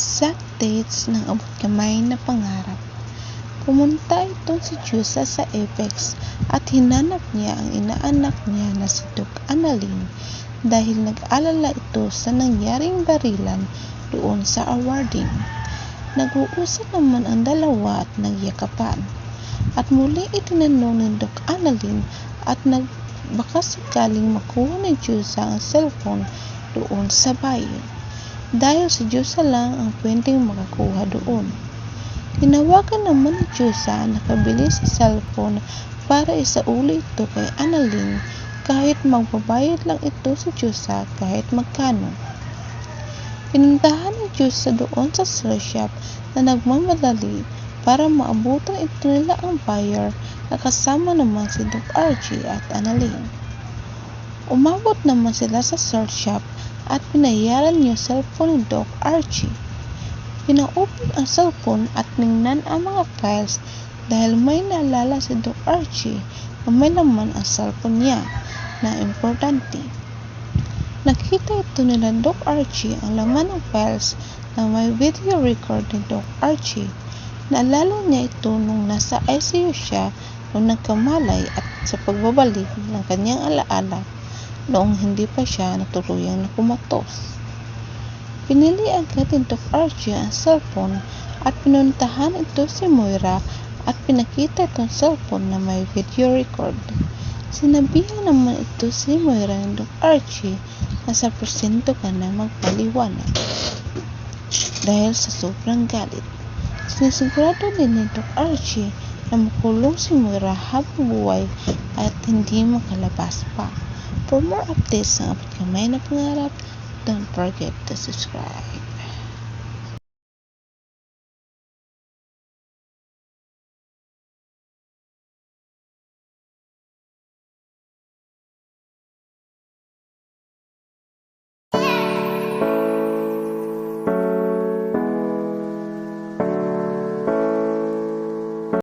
exact dates ng abot kamay na pangarap. Pumunta ito si Jusa sa Apex at hinanap niya ang inaanak niya na si Doc Annalyn dahil nag-alala ito sa nangyaring barilan doon sa awarding. Nag-uusap naman ang dalawa at nagyakapan. At muli itinanong ni Doc Annalyn at nagbaka sakaling makuha ni Jusa ang cellphone doon sa bayo. Dahil si Jusa lang ang pwedeng makakuha doon. Tinawagan naman ni Jusa ang nakabili sa cellphone para isauli ito kay Annalyn kahit magbabayad lang ito sa Jusa kahit magkano. Pinuntahan ni Jusa doon sa cell shop na nagmamadali para maabutan ito nila ang buyer na kasama naman si Doc Archie at Annalyn. Umabot naman sila sa cell shop at pinayaran yung cellphone ni Doc Archie. Pinaupit ang cellphone at ningnan ang mga files dahil may naalala si Doc Archie na may laman ang cellphone niya na importante. Nakita ito nila Doc Archie ang laman ng files na may video record ni Doc Archie. Naalala niya ito nung nasa ICU siya nung nagkamalay at sa pagbabalik ng kanyang alaala noong hindi pa siya natuluyang nakumatos. Pinili agad ni Doc Archie ang cellphone at pinuntahan ito si Moira at pinakita itong cellphone na may video record. Sinabihan naman ito si Moira ng Doc Archie na sa presento ka na magpaliwanag. Dahil sa sobrang galit, sinisigurado din ni Doc Archie na makulong si Moira habang buhay at hindi makalabas pa. For more updates ng Abot Kamay na Pangarap, don't forget to subscribe.